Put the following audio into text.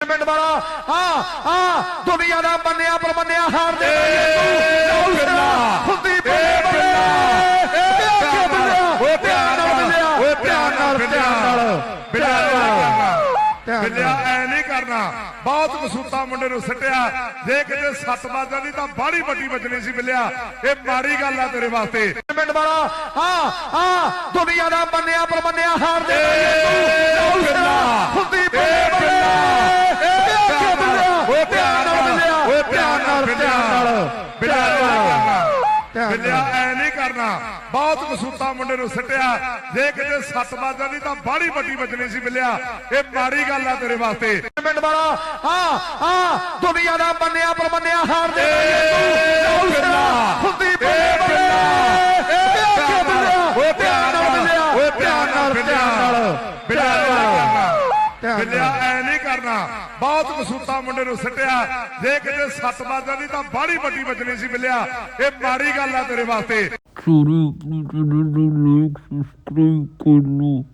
Minute ਵਾਲਾ ਹਾਂ ਹਾਂ ਦੁਨੀਆ ਦਾ ਮੰਨਿਆ ਪਰਮੰਨਿਆ ਹਾਰ ਦੇ ਹੁੰਦੀ ਬਿਲਿਆ ਐ ਨਹੀਂ ਕਰਨਾ। ਬਹੁਤ ਕਸੂਤਾ ਮੁੰਡੇ ਨੂੰ ਸਿੱਟਿਆ। ਜੇ ਕਿਤੇ ਸੱਤ ਵੱਜਦਾ ਨਹੀਂ ਤਾਂ ਬਾਹਲੀ ਵੱਡੀ ਵੱਜਣੀ ਸੀ ਬਿਲਿਆ ਇਹ ਮਾੜੀ ਗੱਲ ਆ ਤੇਰੇ ਵਾਸਤੇ। ਮਿੰਟ ਵਾਲਾ ਹਾਂ ਹਾਂ ਦੁਨੀਆ ਦਾ ਮੰਨਿਆ ਪਰਮੰਨਿਆ ਹਾਰ ਦੇ ਹੁੰਦੀ ਬੱਲੇ ਬੱਲੇ ਓਏ ਪਿਆਰ ਨਾਲ ਓਏ ਪਿਆਰ ਨਾਲ। ਬਿਲਿਆ ਐ ਨਹੀਂ ਕਰਨਾ। ਬਹੁਤ ਕਸੂਤਾ ਮੁੰਡੇ ਨੂੰ ਸਿੱਟਿਆ। ਜੇ ਕਿਤੇ ਸੱਤ ਵੱਜਦਾ ਨਹੀਂ ਤਾਂ ਬਾਹਲੀ ਵੱਡੀ ਵੱਜਣੀ ਸੀ ਬਿਲਿਆ ਇਹ ਮਾੜੀ ਗੱਲ ਆ ਤੇਰੇ ਵਾਸਤੇ। ਮਿੰਟ ਵਾਲਾ ਹਾਂ ਹਾਂ ਦੁਨੀਆ ਦਾ ਮੰਨਿਆ ਪਰਮੰਨਿਆ ਹਾਰ ਦੇ ਹੁੰਦੀ ਬੱਲੇ ਬੱਲੇ ਓਏ ਪਿਆਰ ਨਾਲ ਓਏ ਪਿਆਰ ਨਾਲ ਬਿਲਿਆ ਬਿਲਿਆ ਐ ਨਹੀਂ ਕਰਨਾ। ਬਹੁਤ ਕਸੂਤਾ ਮੁੰਡੇ ਨੂੰ ਸਿੱਟਿਆ। ਜੇ ਕਿਤੇ ਸੱਤ ਵੱਜਦਾ ਨਹੀਂ ਤਾਂ ਬਾਹਲੀ ਵੱਡੀ ਵੱਜਣੀ ਸੀ ਬਿਲਿਆ ਇਹ ਮਾੜੀ ਗੱਲ ਆ ਤੇਰੇ ਵਾਸਤੇ। please, I don't like subscribe ਕਰਨਾ